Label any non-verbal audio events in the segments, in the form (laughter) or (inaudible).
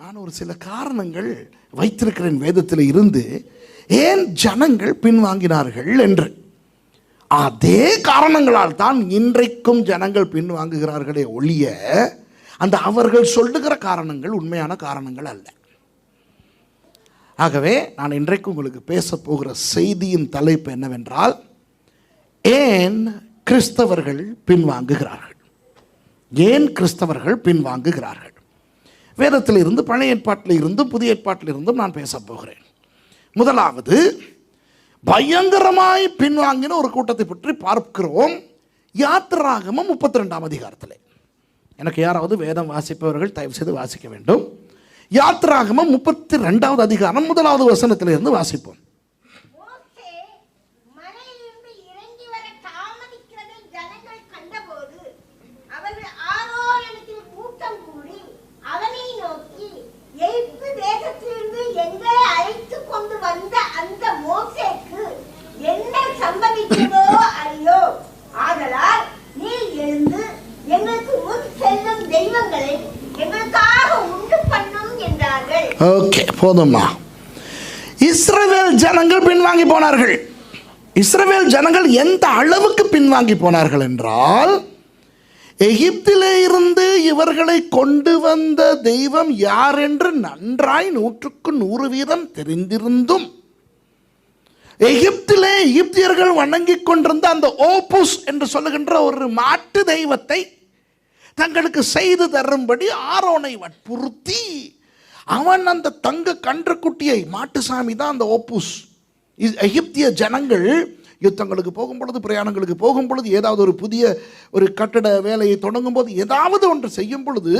நான் ஒரு சில காரணங்கள் வைத்திருக்கிறேன் வேதத்தில் இருந்து. ஏன் ஜனங்கள் பின்வாங்கினார்கள் என்று? அதே காரணங்களால் தான் இன்றைக்கும் ஜனங்கள் பின்வாங்குகிறார்களே ஒழிய அந்த அவர்கள் சொல்லுகிற காரணங்கள் உண்மையான காரணங்கள் அல்ல. ஆகவே நான் இன்றைக்கு உங்களுக்கு பேச போகிற செய்தியின் தலைப்பு என்னவென்றால் ஏன் கிறிஸ்தவர்கள் பின்வாங்குகிறார்கள்? ஏன் கிறிஸ்தவர்கள் பின்வாங்குகிறார்கள்? வேதத்தில் இருந்து பழைய ஏற்பாட்டில் இருந்தும் புதிய ஏற்பாட்டில் இருந்தும் நான் பேச போகிறேன். முதலாவது பயங்கரமாய் பின்வாங்கின ஒரு கூட்டத்தை பற்றி பார்க்கிறோம். யாத்திராகமம் முப்பத்தி ரெண்டாம் அதிகாரத்தில். எனக்கு யாராவது வேதம் வாசிப்பவர்கள் தயவு செய்து வாசிக்க வேண்டும். யாத்திராகமம் முப்பத்தி ரெண்டாவது அதிகாரம் முதலாவது வசனத்திலிருந்து வாசிப்போம். போதும்மா. இஸ்ரவேல் ஜனங்கள் பின்வாங்கி போனார்கள். இஸ்ரவேல் ஜனங்கள் எந்த அளவுக்கு பின்வாங்கி போனார்கள் என்றால் எகிப்திலே இருந்து இவர்களை கொண்டு வந்த தெய்வம் யார் என்று நன்றாய் நூற்றுக்கு நூறு வீதம் தெரிந்திருந்தும் எகிப்திலே எகிப்தியர்கள் வணங்கிக் கொண்டிருந்த அந்த ஓபுஸ் என்று சொல்லுகின்ற ஒரு மாட்டு தெய்வத்தை தங்களுக்கு செய்து தரும்படி ஆரோனை வற்புறுத்தி அவன் அந்த தங்க கன்றுக்குட்டியை மாட்டுசாமி தான் அந்த ஓப்பூஸ். இ- எகிப்திய ஜனங்கள் யுத்தங்களுக்கு போகும் பொழுது பிரயாணங்களுக்கு போகும் பொழுது ஏதாவது ஒரு புதிய ஒரு கட்டட வேலையை தொடங்கும் போது ஏதாவது ஒன்று செய்யும் பொழுது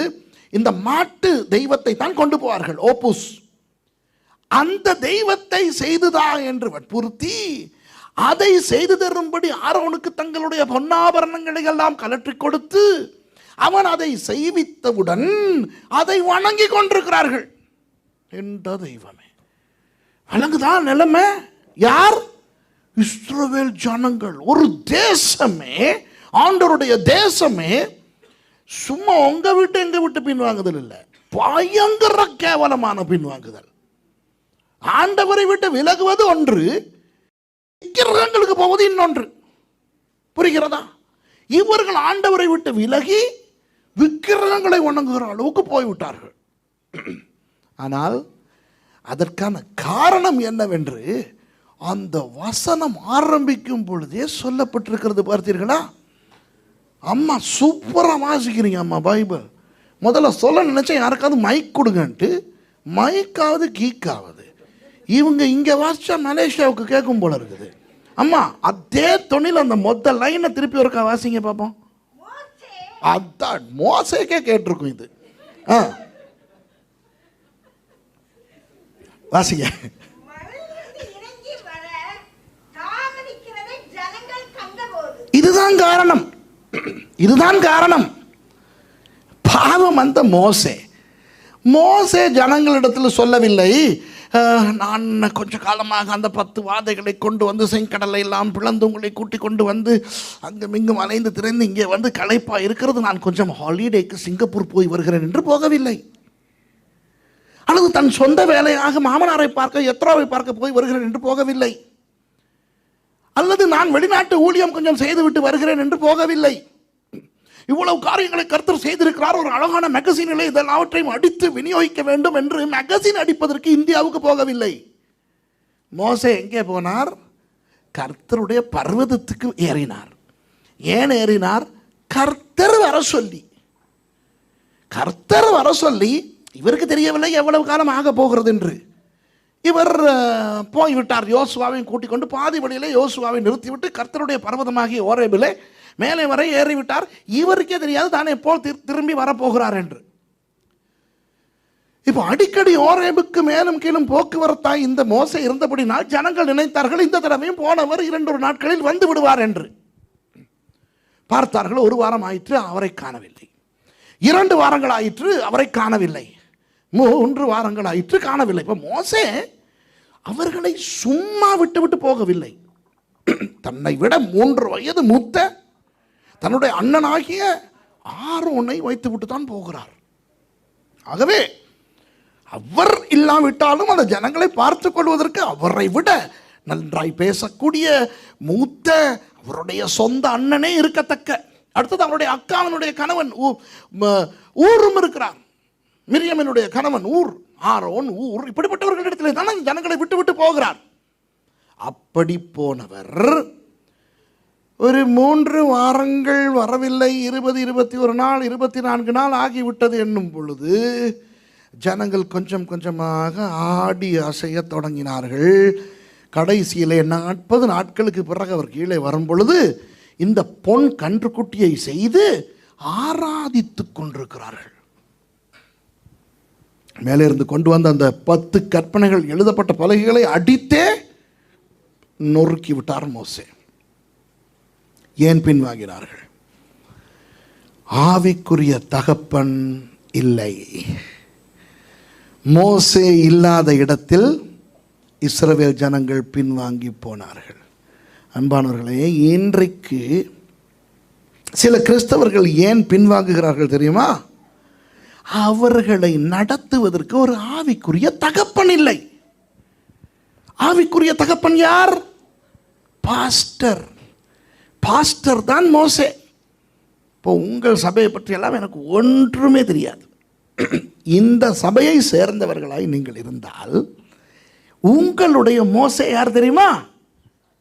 இந்த மாட்டு தெய்வத்தை தான் கொண்டு போவார்கள் ஓப்பூஸ். அந்த தெய்வத்தை செய்துதா என்று வற்புறுத்தி அதை செய்து தரும்படி ஆரோனுக்கு தங்களுடைய பொன்னாபரணங்களை எல்லாம் கலற்றி கொடுத்து அவன் அதை செய்வித்தவுடன் அதை வணங்கி கொண்டிருக்கிறார்கள். என்ற தெய்வமே. வணங்குதான் நிலைமை? யார்? இஸ்ரோவேல் ஜனங்கள். ஒரு தேசமே ஆண்டவருடைய தேசமே சும்மா உங்க விட்டு எங்க விட்டு பின்வாங்குதல் இல்லை. பயங்கர கேவலமான பின்வாங்குதல். ஆண்டவரை விட்டு விலகுவது ஒன்று விக்கிரகங்களுக்கு போவது இன்னொன்று. புரிகிறதா? இவர்கள் ஆண்டவரை விட்டு விலகி விக்கிரகங்களை வணங்குகிற அளவுக்கு போய்விட்டார்கள். ஆனால் அதற்கான காரணம் என்னவென்று அந்த வசனம் ஆரம்பிக்கும் பொழுதே சொல்லப்பட்டிருக்கிறது பார்த்தீர்களா? அம்மா சூப்பராக வாசிக்கிறீங்க அம்மா பைபிள். முதல்ல சொல்ல நினைச்சேன் யாருக்காவது மைக் கொடுங்கன்ட்டு மைக்காவது கீக்காவது. இவங்க இங்கே வாசிச்சா மலேசியாவுக்கு கேட்கும் போல இருக்குது. அம்மா அதே தொழில் அந்த மொத்த லைனை திருப்பி ஒருக்கா வாசிங்க பார்ப்போம் அதான் மோசைக்கே கேட்டிருக்கும் இது. ஆ. வாசிங்க. இதுதான் காரணம். இதுதான் காரணம். பாவம் அந்த மோசே. மோசே ஜனங்களிடத்தில் சொல்லவில்லை. "அஹ், நான் கொஞ்ச காலமாக அந்த பத்து வாதைகளை கொண்டு வந்து செங்கடலை எல்லாம் பிளந்து உங்களை கூட்டிக் கொண்டு வந்து அங்கும் இங்கும் அலைந்து திறந்து இங்கே வந்து களைப்பா இருக்கிறது. நான் கொஞ்சம் ஹாலிடேக்கு சிங்கப்பூர் போய் வருகிறேன் என்று போகவில்லை. அல்லது தன் சொந்த வேலையாக மாமனாரை பார்க்க எத்ராவை பார்க்க போய் வருகிறேன் என்று போகவில்லை. அல்லது நான் வெளிநாட்டு ஊழியம் கொஞ்சம் செய்துவிட்டு வருகிறேன் என்று போகவில்லை. இவ்வளவு காரியங்களை கர்த்தர் செய்திருக்கிறார். ஒரு அழகான மேகசினிலே இதெல்லாவற்றையும் அடித்து விநியோகிக்க வேண்டும் என்று மேகசின் அடிப்பதற்கு இந்தியாவுக்கு போகவில்லை. மோசே எங்கே போனார்? கர்த்தருடைய பர்வதத்துக்கு ஏறினார். ஏன் ஏறினார்? கர்த்தர் வர சொல்லி. கர்த்தர் வர சொல்லி இவருக்கு தெரியவில்லை எவ்வளவு காலம் ஆக போகிறது என்று இவர் போய்விட்டார். யோசுவாவையும் கூட்டிக் கொண்டு பாதி வழியிலே யோசுவாவை நிறுத்திவிட்டு கர்த்தருடைய பர்வதமாகிய ஓரேபிலே மேலே வரை ஏறிவிட்டார். இவருக்கே தெரியாது தான் எப்போ திரும்பி வரப்போகிறார் என்று. இப்போ அடிக்கடி ஓரேபுக்கு மேலும் கீழும் போக்குவரத்தாய் இந்த மோசை இருந்தபடினால் ஜனங்கள் நினைத்தார்கள் இந்த தடவையும் போனவர் இரண்டு ஒரு நாட்களில் வந்து விடுவார் என்று. பார்த்தார்கள் ஒரு வாரம் ஆயிற்று அவரை காணவில்லை. இரண்டு வாரங்கள் ஆயிற்று அவரை காணவில்லை. மூன்று வாரங்கள் ஆயிற்று காணவில்லை. இப்போ மோசே அவர்களை சும்மா விட்டு விட்டு போகவில்லை. தன்னை விட மூன்று வயது மூத்த தன்னுடைய அண்ணனாகிய ஆரோனை வைத்து விட்டு தான் போகிறார். ஆகவே அவர் இல்லாவிட்டாலும் அந்த ஜனங்களை பார்த்து கொள்வதற்கு அவரை விட நன்றாய் பேசக்கூடிய மூத்த அவருடைய சொந்த அண்ணனே இருக்கத்தக்க. அடுத்தது அவருடைய அக்காவனுடைய கணவன் ஊரும் இருக்கிறார். மிரியமனுடைய கணவன் ஊர் ஆரோன் ஊர் இப்படிப்பட்டவர்களிடத்தில் தானே ஜனங்களை விட்டு விட்டு போகிறார். அப்படி போனவர் ஒரு மூன்று வாரங்கள் வரவில்லை. இருபது இருபத்தி ஒரு நாள் இருபத்தி நான்கு நாள் ஆகிவிட்டது என்னும் பொழுது ஜனங்கள் கொஞ்சம் கொஞ்சமாக ஆடி அசையத் தொடங்கினார்கள். கடைசியிலே நாற்பது நாட்களுக்கு பிறகு அவர் கீழே வரும் பொழுது இந்த பொன் கன்றுக்குட்டியை செய்து ஆராதித்து கொண்டிருக்கிறார்கள். மேலே இருந்து கொண்டு வந்த அந்த பத்து கற்பனைகள் எழுதப்பட்ட பலகைகளை அடித்தே நொறுக்கி விட்டார் மோசே. ஏன் பின்வாங்கினார்கள் ஆவிக்குரிய தகப்பன் இல்லை. மோசே இல்லாத இடத்தில் இஸ்ரவேல் ஜனங்கள் பின்வாங்கி போனார்கள். அன்பானவர்களே இன்றைக்கு சில கிறிஸ்தவர்கள் ஏன் பின்வாங்குகிறார்கள் தெரியுமா? அவர்களை நடத்துவதற்கு ஒரு ஆவிக்குரிய தகப்பன் இல்லை. ஆவிக்குரிய தகப்பன் யார்? பாஸ்டர். பாஸ்டர் தான் மோசே. இப்போ உங்கள் சபையை பற்றி எல்லாம் எனக்கு ஒன்றுமே தெரியாது. இந்த சபையை சேர்ந்தவர்களாய் நீங்கள் இருந்தால் உங்களுடைய மோசை யார் தெரியுமா?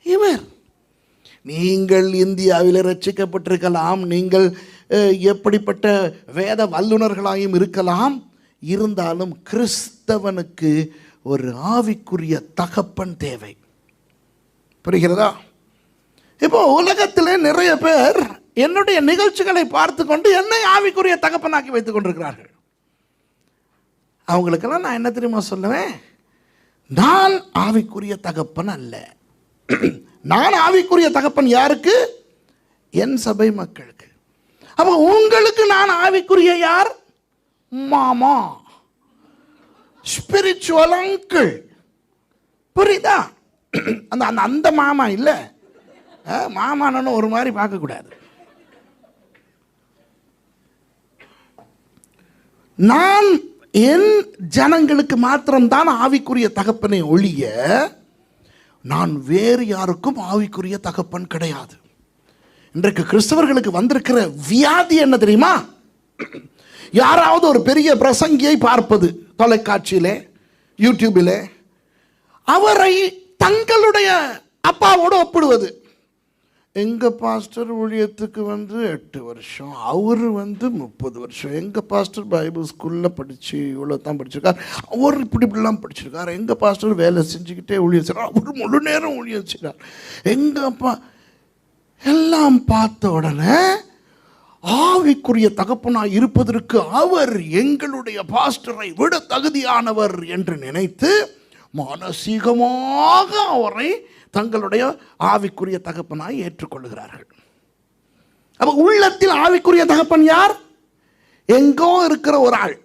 இவர். நீங்கள் இந்தியாவில் ரட்சிக்கப்பட்டிருக்கலாம். நீங்கள் எப்படிப்பட்ட வேத வல்லுனர்களாயும் இருக்கலாம். இருந்தாலும் கிறிஸ்தவனுக்கு ஒரு ஆவிக்குரிய தகப்பன் தேவை. புரிகிறதா? இப்போ உலகத்தில் நிறைய பேர் என்னுடைய நிகழ்ச்சிகளை பார்த்து கொண்டு என்னை ஆவிக்குரிய தகப்பனாக்கி வைத்துக் கொண்டிருக்கிறார்கள். அவங்களுக்கெல்லாம் நான் என்ன தெரியுமா சொல்லுவேன்? நான் ஆவிக்குரிய தகப்பன் அல்ல. (clears throat) நான் ஆவிக்குரிய தகப்பன் யாருக்கு? என் சபை மக்களுக்கு. அப்போ உங்களுக்கு நான் ஆவிக்குரிய யார்? மாமா. ஸ்பிரிச்சுவல் அங்கிள் புரியுதா? அந்த அந்த அந்த மாமா இல்லை. மாமானன்னு ஒரு மாதிரி பார்க்கக்கூடாது நான் என் ஜனங்களுக்கு மாத்திரம்தான் ஆவிக்குரிய தகப்பனை ஒழிய நான் வேறு யாருக்கும் ஆவிக்குரிய தகப்பன் கிடையாது. இன்றைக்கு கிறிஸ்தவர்களுக்கு வந்திருக்கிற வியாதி என்ன தெரியுமா? யாராவது ஒரு பெரிய பிரசங்கியை பார்ப்பது தொலைக்காட்சியிலே யூடியூபிலே அவரை தங்களுடைய அப்பாவோடு ஒப்பிடுவது. எங்கள் பாஸ்டர் ஊழியத்துக்கு வந்து எட்டு வருஷம் அவர் வந்து முப்பது வருஷம். எங்கள் பாஸ்டர் பைபிள் ஸ்கூலில் படித்து இவ்வளோ தான் படிச்சிருக்கார். அவர் இப்படி இப்படிலாம் படிச்சிருக்கார். எங்கள் பாஸ்டர் வேலை செஞ்சுக்கிட்டே ஊழியம் செய்கிறார் அவர் முழு நேரம் ஊழியம் செய்கிறார் எங்கள் அப்பா எல்லாம் பார்த்த உடனே ஆவிக்குரிய தகப்பனாய் இருப்பதற்கு அவர் எங்களுடைய பாஸ்டரை விட தகுதியானவர் என்று நினைத்து மானசீகமாக அவரை தங்களுடைய ஆவிக்குரிய தகப்பனாய் ஏற்றுக்கொள்கிறார்கள். அப்ப உள்ளத்தில் ஆவிக்குரிய தகப்பன் யார்? எங்கோ இருக்கிற ஒரு ஆள்.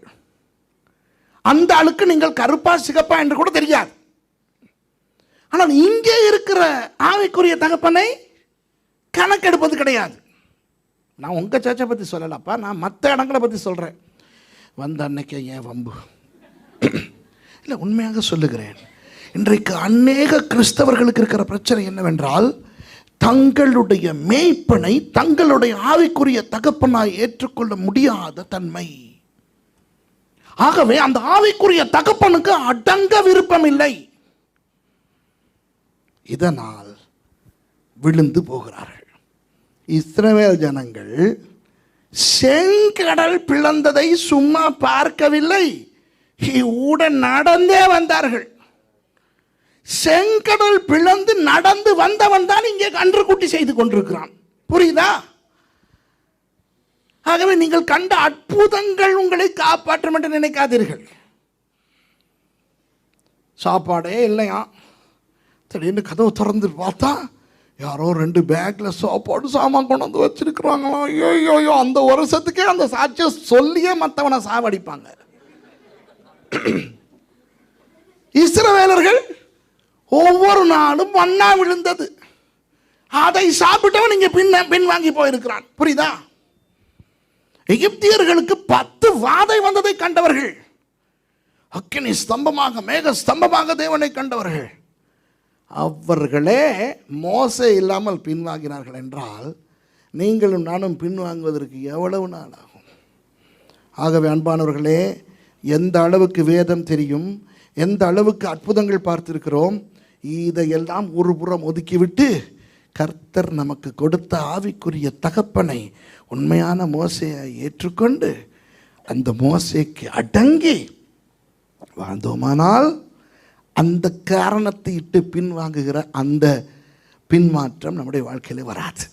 அந்த ஆளுக்கு நீங்கள் கருப்பா சிகப்பா என்று கூட தெரியாது. ஆனால் இங்கே இருக்கிற ஆவிக்குரிய தகப்பனை கணக்கெடுப்பது கிடையாது. நான் உங்கள் சர்ச்சை பற்றி சொல்லலப்பா நான் மற்ற இடங்களை பற்றி சொல்கிறேன் வந்த அன்னைக்கு ஏன் வம்பு? இல்லை உண்மையாக சொல்லுகிறேன். இன்றைக்கு அநேக கிறிஸ்தவர்களுக்கு இருக்கிற பிரச்சனை என்னவென்றால் தங்களுடைய மேய்ப்பனை தங்களுடைய ஆவிக்குரிய தகப்பனாய் ஏற்றுக்கொள்ள முடியாத தன்மை. ஆகவே அந்த ஆவிக்குரிய தகப்பனுக்கு அடங்க விருப்பம் இல்லை இதனால் விழுந்து போகிறார்கள். இஸ்ரவேல் ஜனங்கள் செங்கடல் பிளந்ததை சும்மா பார்க்கவில்லை. ஊட நடந்தே வந்தார்கள். செங்கடல் பிளந்து நடந்து வந்தவன் தான் இங்கே கன்றுக்குட்டி செய்து கொண்டிருக்கிறான். புரியுதா? ஆகவே நீங்கள் கண்ட அற்புதங்கள் உங்களை காப்பாற்றும் என்று நினைக்காதீர்கள். சாப்பாடே இல்லையா? திடீர்னு கதவு திறந்து பார்த்தா யாரோ ரெண்டு பேக்கில் சாப்பாடு சாமான் கொண்டு வந்து வச்சிருக்கிறாங்களா? ஐயோ ஐயோ, ஐயோ அந்த வருஷத்துக்கே அந்த சாட்சியை சொல்லியே மற்றவனை சாவடிப்பாங்க. (clears throat) இஸ்ரவேலர்கள் ஒவ்வொரு நாளும் மண்ணா விழுந்தது. அதை சாப்பிட்டவன் இங்க பின்ன பின்வாங்கி போயிருக்கிறான். புரியுதா? எகிப்தியர்களுக்கு பத்து வாதை வந்ததை கண்டவர்கள். அக்கினி ஸ்தம்பமாக மேக ஸ்தம்பமாக தேவனை கண்டவர்கள். அவர்களே மோசை இல்லாமல் பின்வாங்கினார்கள் என்றால் நீங்களும் நானும் பின்வாங்குவதற்கு எவ்வளவு நாள் ஆகும் ஆகவே அன்பானவர்களே எந்த அளவுக்கு வேதம் தெரியும் எந்த அளவுக்கு அற்புதங்கள் பார்த்திருக்கிறோம் இதையெல்லாம் ஒரு புறம் ஒதுக்கிவிட்டு கர்த்தர் நமக்கு கொடுத்த ஆவிக்குரிய தகப்பனை உண்மையான மோசையை ஏற்றுக்கொண்டு அந்த மோசைக்கு அடங்கி வாழ்ந்தோமானால் அந்த காரணத்தை இட்டு பின்வாங்குகிற அந்த பின்மாற்றம் நம்முடைய வாழ்க்கையில் வராது.